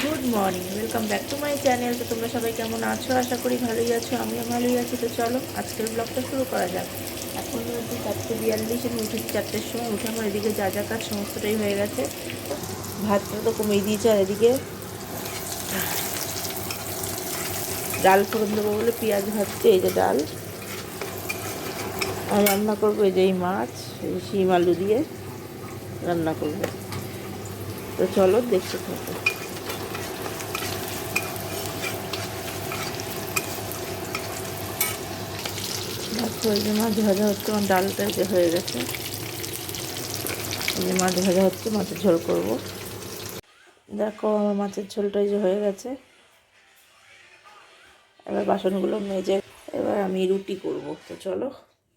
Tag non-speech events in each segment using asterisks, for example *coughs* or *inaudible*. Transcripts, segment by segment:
Good morning welcome back to my channel তো তোমরা সবাই কেমন আছো? আশা করি ভালোই আছো, আমিও ভালোই আছি। তো চলো, আজকের ব্লগটা শুরু করা যাক। এখন হচ্ছে চারটে বিয়াল্লিশ, আমি উঠেছি চারটের সময়। উঠে আমার এদিকে যা যা কাজ সমস্তটাই হয়ে গেছে। ভাতটা তো কমিয়ে দিয়েছে আর এদিকে ডাল ফোড়ন দেবো বলে পেঁয়াজ ভাজছে, এই যে ডাল। আর রান্না করব এই যে এই মাছ, এই শিম আলু দিয়ে রান্না করব। তো চলো, দেখতে থাকো। এই যে মাছ ভাজা হচ্ছে আমার ডালটা যে হয়ে গেছে। এই যে মাছ ভাজা হচ্ছে, মাছের ঝোল করব। দেখো আমার মাছের ঝোলটাই যে হয়ে গেছে। এবার বাসনগুলো মেজে এবার আমি রুটি করব। তো চলো,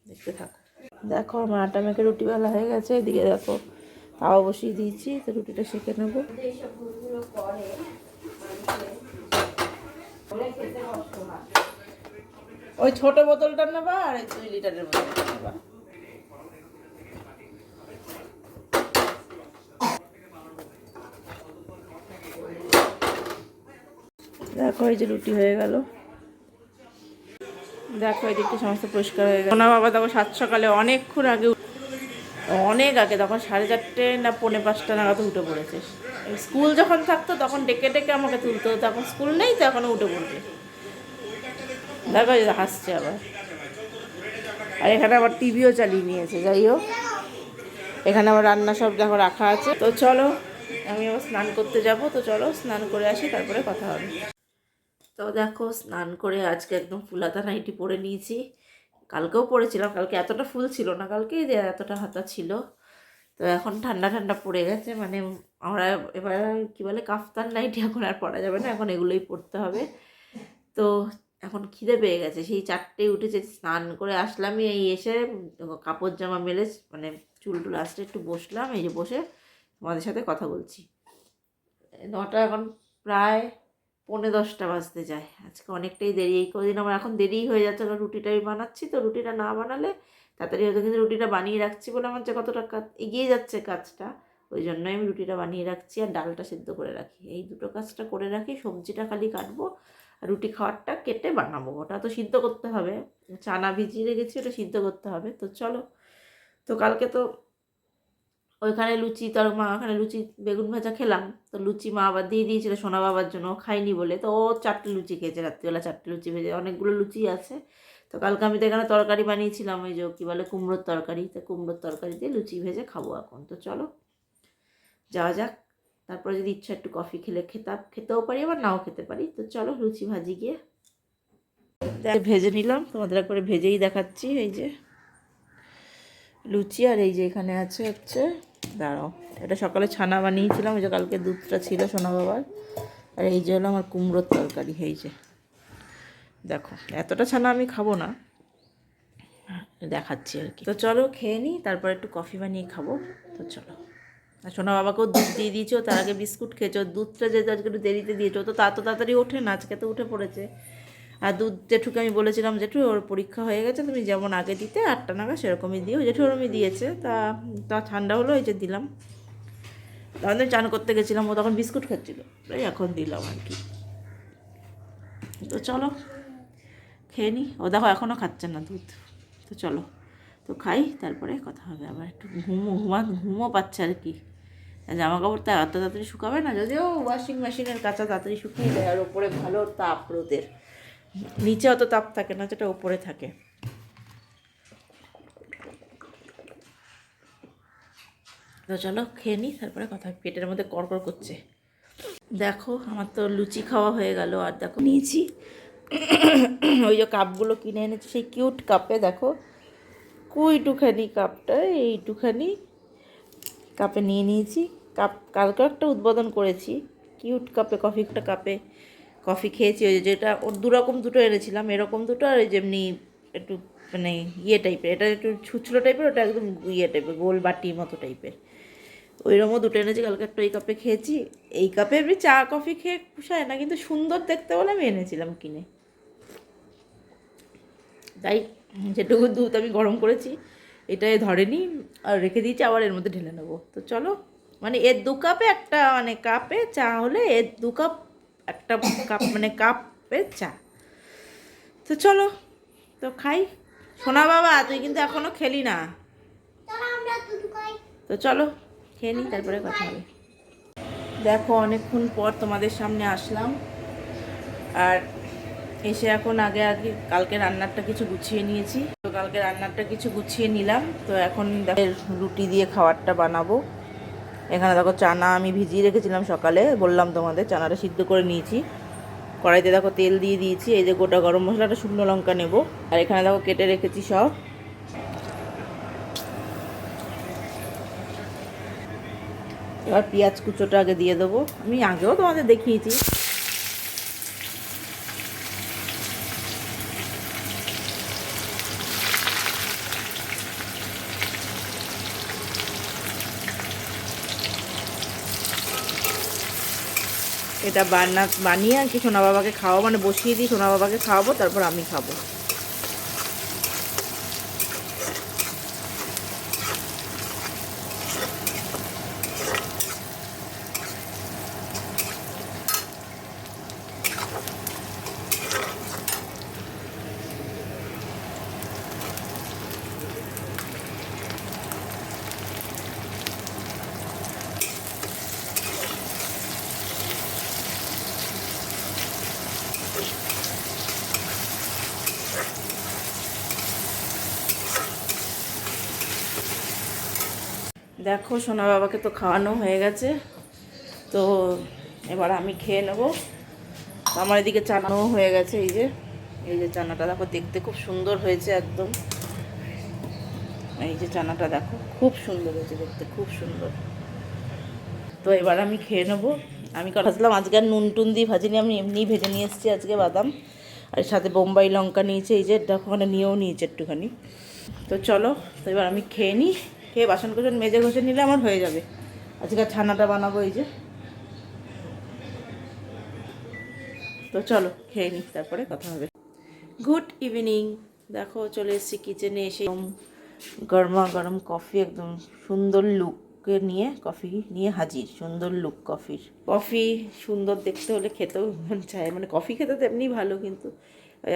দেখতে থাকো। দেখো আমার আটা মেখে রুটি বেলা হয়ে গেছে, এদিকে দেখো তাও বসিয়ে দিয়েছি, তো রুটিটা সেঁকে নেব। ওই ছোট বোতলটা নেবা আর এই দুই লিটারের বোতলটা নেবা। দেখো, এই যে রুটি হয়ে গেল। দেখো, এই দিকটা সমস্ত পরিষ্কার হয়ে গেল। না বাবা, দেখো, সাত সকালে অনেকক্ষণ আগে অনেক আগে, তখন সাড়ে চারটে না পৌনে পাঁচটা নাগাদ উঠে পড়েছে। স্কুল যখন থাকতো, তখন ডেকে ডেকে আমাকে তুলতো তখন স্কুল নেই, তো এখনও উঠে পড়বে। দেখো হাসছে আবার। আর এখানে আবার টিভিও চালিয়ে নিয়েছে, যাই হোক। এখানে আবার রান্না সব দেখো রাখা আছে। তো চলো, আমি আবার স্নান করতে যাব। তো চলো, স্নান করে আসি, তারপরে কথা হবে। তো দেখো, স্নান করে আজকে একদম ফুলাতা নাইটি পরে নিয়েছি। কালকেও পরেছিলাম, কালকে এতটা ফুল ছিল না কালকে যে এতটা হাতা ছিল। তো এখন ঠান্ডা ঠান্ডা পড়ে গেছে মানে আমরা এবার কি বলে, কাফতান নাইটি এখন আর পরা যাবে না, এখন এগুলোই পরতে হবে। তো এখন খিদে পেয়ে গেছে। সেই চারটে উঠেছে, স্নান করে আসলামই এই এসে কাপড় জামা মেলে মানে চুল টুল আসতে একটু বসলাম, এই যে বসে তোমাদের সাথে কথা বলছি। নটা এখন প্রায় পৌনে দশটা বাজতে যায়। আজকে অনেকটাই দেরি, এই কদিন আমার এখন দেরিই হয়ে যাচ্ছে। কারণ রুটিটা আমি বানাচ্ছি, তো রুটিটা না বানালে তাড়াতাড়ি হয়তো কিন্তু রুটিটা বানিয়ে রাখছি বলে আমার যে কতটা কাজ, এগিয়ে যাচ্ছে কাজটা, ওই জন্যই আমি রুটিটা বানিয়ে রাখছি আর ডালটা সেদ্ধ করে রাখি। এই দুটো কাজটা করে রাখি, সবজিটা খালি কাটবো রুটি খাওয়ারটা কেটে বানাবো। ওটা তো সিদ্ধ করতে হবে। চানা ভিজিয়ে রেখেছি, ওটা সিদ্ধ করতে হবে। তো চলো। তো কালকে তো ওইখানে লুচি তোর মা, ওখানে লুচি বেগুন ভাজা খেলাম। তো লুচি মা আবার দিয়ে দিয়েছিল সোনা বাবার জন্য। খাইনি বলে। তো ও চারটে লুচি খেয়েছে রাত্রিবেলা, চারটে লুচি ভেজে। অনেকগুলো লুচি আছে। তো কালকে আমি তো এখানে তরকারি বানিয়েছিলাম। ওই যে কী বলে, কুমড়োর তরকারি। তো কুমড়োর তরকারি দিয়ে লুচি ভেজে খাব এখন। তো চলো। যাওয়া যাক। তারপরে যদি ইচ্ছা একটু কফি খেলে খেতাম খেতেও পারি, আবার নাও খেতে পারি। তো চলো লুচি ভাজি গিয়ে ভেজে নিলাম। তোমাদের একবারে ভেজেই দেখাচ্ছি, এই যে। লুচি আর এই যে এখানে আছে হচ্ছে, দাঁড়াও। এটা সকালে ছানা বানিয়েছিলাম ওই যে কালকে দুধটা ছিল সোনা বাবার। আর এই যে হলো আমার কুমড়োর তরকারি, এই যে। দেখো, এতটা ছানা আমি খাব না। দেখাচ্ছি আর কি। তো চলো খেয়ে নিই তারপর একটু কফি বানিয়ে খাব। তো চলো। সোনা বাবাকেও দুধ দিয়ে দিয়েছ তার আগে বিস্কুট খেয়েছো দুধটা যেহেতু আজকে একটু দেরিতে দিয়েছ তো তা তো তাড়াতাড়ি ওঠে না, আজকে তো উঠে পড়েছে। আর দুধ জেঠুকে আমি বলেছিলাম, জেঠু, ওর পরীক্ষা হয়ে গেছে, তুমি যেমন আগে দিতে আটটা নাগাদ সেরকমই দিও। জেঠু ওরমই দিয়েছে, তা তা ঠান্ডা হলো, এই যে দিলাম। তখন চান করতে গেছিলাম, ও তখন বিস্কুট খাচ্ছিল, তাই এখন দিলাম আর কি। তো চলো, খেয়ে নিই ও দেখো এখনও খাচ্ছে না দুধ। তো চলো, তো খাই, তারপরে কথা হবে আবার একটু। ঘুমো, ঘুমা ঘুমও পাচ্ছে আর কি। জামা কাপড় তো এত তাড়াতাড়ি শুকাবে না, যদিও ওয়াশিং মেশিনের কাঁচা তাড়াতাড়ি শুকিয়ে দেয় আর ওপরে ভালো তাপ রোদের। নিচে অত তাপ থাকে না যেটা ওপরে থাকে। তো চলো খেয়ে নিই তারপরে কথা পেটের মধ্যে কড়কড় করছে। দেখো, আমার তো লুচি খাওয়া হয়ে গেল, আর দেখো নিয়েছি *coughs* ওই যে কাপগুলো কিনে এনেছি, সেই কিউট কাপে দেখো। কুইটুখানি কাপটা এইটুখানি কাপে নিয়ে নিয়েছি। কাপ কালকে একটা উদ্বোধন করেছি। কিউট কাপে, কফি একটা কাপে কফি খেয়েছি। ওই যেটা ওর দুরকম দুটো এনেছিলাম, এরকম দুটো আর ওই যেমনি একটু মানে ইয়ে টাইপের। এটা একটু ছুচলো টাইপের, ওটা একদম ইয়ে টাইপের, গোল বাটি মতো টাইপের। ওইরকমও দুটো এনেছি, কালকে একটা ওই কাপে খেয়েছি। এই কাপে এমনি চা, কফি খেয়ে পুষায় না, কিন্তু সুন্দর দেখতে বলে আমি এনেছিলাম কিনে। তাই যেটুকু দুধ আমি গরম করেছি। এটাই ধরেনি আর রেখে দিয়েছি আবার এর মধ্যে ঢেলে নেব। তো চলো মানে এর দু কাপে একটা মানে কাপে চা হলে এর দু কাপ একটা কাপ মানে কাপে চা। তো চলো তো খাই। সোনা বাবা তুই কিন্তু এখনও খেলি না। তো চলো খেয়ে নিই তারপরে কথা হবে। দেখো অনেকক্ষণ পর তোমাদের সামনে আসলাম। আর এসে এখন আগে আগে কালকে রান্নারটা কিছু গুছিয়ে নিয়েছি। কালকে রান্নাটা কিছু গুছিয়ে নিলাম, তো এখন রুটি দিয়ে খাবারটা বানাবো। এখানে দেখো চানা আমি ভিজিয়ে রেখেছিলাম সকালে, বললাম তোমাদের চানাটা সিদ্ধ করে নিয়েছি। কড়াইতে দেখো তেল দিয়ে দিয়েছি, এই যে গোটা গরম মশলাটা শুকনো লঙ্কা নেব। আর এখানে দেখো কেটে রেখেছি সব। এবার পেঁয়াজ কুচোটা আগে দিয়ে দেবো। আমি আগেও তোমাদের দেখিয়েছি। এটা বান্না বানিয়ে আর কি সোনা বাবাকে খাওয়াবো মানে বসিয়ে দিই, সোনা বাবাকে খাওয়াবো, তারপর আমি খাব। দেখো, সোনা বাবাকে তো খাওয়ানো হয়ে গেছে। তো এবার আমি খেয়ে নেব। আমার এদিকে চানাও হয়ে গেছে, এই যে। এই যে চানাটা দেখো, দেখতে খুব সুন্দর হয়েছে একদম। এই যে চানাটা দেখো, খুব সুন্দর হয়েছে দেখতে, খুব সুন্দর। তো এবার আমি খেয়ে নেব। আমি ভাজলাম, আজকে আর নুন টুন দিয়ে ভাজিনি, আমি এমনি ভেজে নিয়ে এসেছি আজকে বাদাম। আর সাথে বোম্বাই লঙ্কা নিয়েছে, এই যে ওখানে নিয়েও নিয়েছে একটুখানি। তো চলো, তো এবার আমি খেয়ে নিই। খেয়ে বাসন কোসন মেজে ঘষে নিলে আমার হয়ে যাবে। আজকে ছানাটা বানাবো এই যে। তো চলো, খেয়ে নিই, তারপরে কথা হবে। Good evening. দেখো, চলে এসেছি কিচেনে এসে গরমা গরম কফি, একদম সুন্দর লুককে নিয়ে কফি নিয়ে হাজির, সুন্দর লুক কফির। কফি সুন্দর দেখতে হলে খেতেও চায় মানে কফি খেতে তো এমনি ভালো, কিন্তু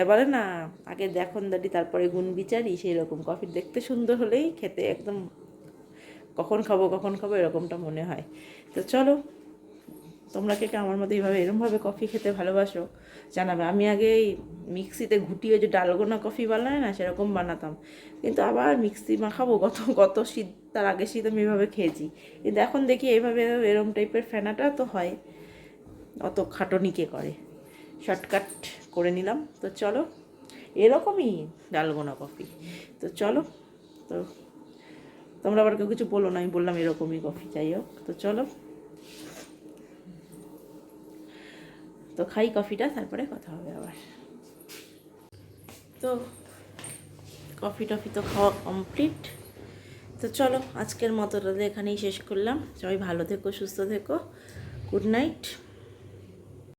এবারে না, আগে দেখুন দাদি, তারপরে গুণ বিচারি, সেই রকম। কফি দেখতে সুন্দর হলেই খেতে একদম কখন খাব কখন খাব, এরকমটা মনে হয়। তো চলো, তোমরা কে আমার মতো এইভাবে এরমভাবে কফি খেতে ভালোবাসো, জানাবে। আমি আগে এই মিক্সিতে ঘুটিয়ে যে ডালগোনা কফি বানায় না, সেরকম বানাতাম। কিন্তু আবার মিক্সি মাখাবো গত গত শীত, তার আগে শীত আমি এভাবে খেয়েছি। কিন্তু এখন দেখি এইভাবে এরম টাইপের ফেনাটা তো হয়, অত খাটনি কে করে। শর্টকাট করে নিলাম। তো চলো, এরকমই ডালগোনা কফি। তো চলো, তো তোমরা আবার কেউ কিছু বলো না, আমি বললাম এরকমই কফি যাই হোক। তো চলো। তো খাই কফিটা তারপরে কথা হবে আবার। তো কফি টফি তো খাওয়া কমপ্লিট তো চলো, আজকের মতো তাহলে এখানেই শেষ করলাম। সবাই ভালো থেকো, সুস্থ থেকো। Good night